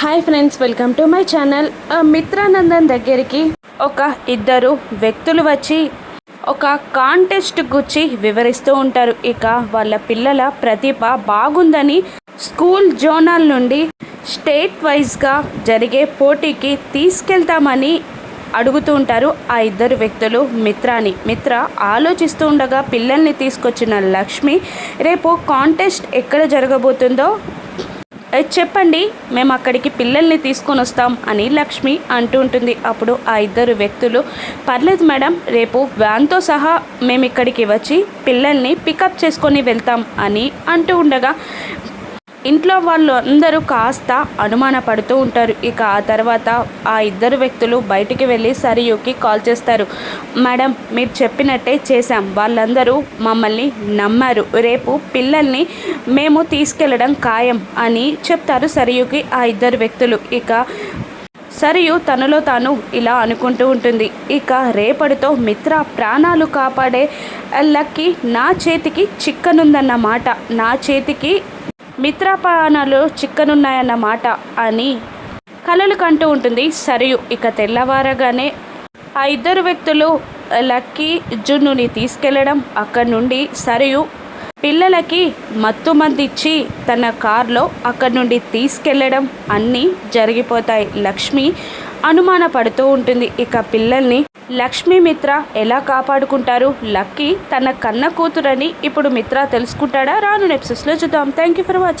Hi friends welcome to my channel. Mitranandan దగ్గరికి ఒక ఇద్దరు వ్యక్తులు వచ్చి ఒక కాంటెస్ట్ గుచ్చి వివరిస్తూ ఉంటారు. ఇక వాళ్ళ పిల్లల ప్రతిభ బాగుందని స్కూల్ జోనల్ నుండి స్టేట్ వైజ్గా జరిగే పోటీకి తీసుకెళ్తామని అడుగుతూ ఉంటారు. ఆ ఇద్దరు వ్యక్తులు మిత్రాని. మిత్ర ఆలోచిస్తూ ఉండగా పిల్లల్ని తీసుకొచ్చిన లక్ష్మి రేపు కాంటెస్ట్ ఎక్కడ జరగబోతుందో చెప్పండి మేము అక్కడికి పిల్లల్ని తీసుకొని వస్తాం అని లక్ష్మి అంటూ ఉంటుంది. అప్పుడు ఆ ఇద్దరు వ్యక్తులు పర్లేదు మేడం రేపు వ్యాన్తో సహా మేము ఇక్కడికి వచ్చి పిల్లల్ని పికప్ చేసుకొని వెళ్తాం అని అంటూ ఉండగా ఇంట్లో వాళ్ళు అందరూ కాస్త అనుమాన పడుతూ ఉంటారు. ఇక ఆ తర్వాత ఆ ఇద్దరు వ్యక్తులు బయటికి వెళ్ళి సరియుకి కాల్ చేస్తారు. మేడం మీరు చెప్పినట్టే చేశాం. వాళ్ళందరూ మమ్మల్ని నమ్మారు. రేపు పిల్లల్ని మేము తీసుకెళ్ళడం ఖాయం అని చెప్తారు సరియుకి ఆ ఇద్దరు వ్యక్తులు. ఇక సరియు తనలో తాను ఇలా అనుకుంటూ ఉంటుంది. ఇక రేపటితో మిత్ర ప్రాణాలు కాపాడే లక్కి నా చేతికి చిక్కనుందన్న మాట. నా చేతికి మిత్రాపానాలు చిక్కనున్నాయన్న మాట అని కలలు కంటూ ఉంటుంది సరియు. ఇక తెల్లవారగానే ఆ ఇద్దరు వ్యక్తులు లక్కీ జున్నుని తీసుకెళ్ళడం అక్కడి నుండి సరియు పిల్లలకి మత్తు మందిచ్చి తన కార్లో అక్కడి నుండి తీసుకెళ్ళడం అన్నీ జరిగిపోతాయి. లక్ష్మి అనుమాన పడుతూ ఉంటుంది. ఇక పిల్లల్ని లక్ష్మీ మిత్ర ఎలా కాపాడుకుంటారు? లక్కీ తన కన్న కూతురని ఇప్పుడు మిత్ర తెలుసుకుంటాడా? రాను నెప్సెస్లో చూద్దాం. Thank you for watching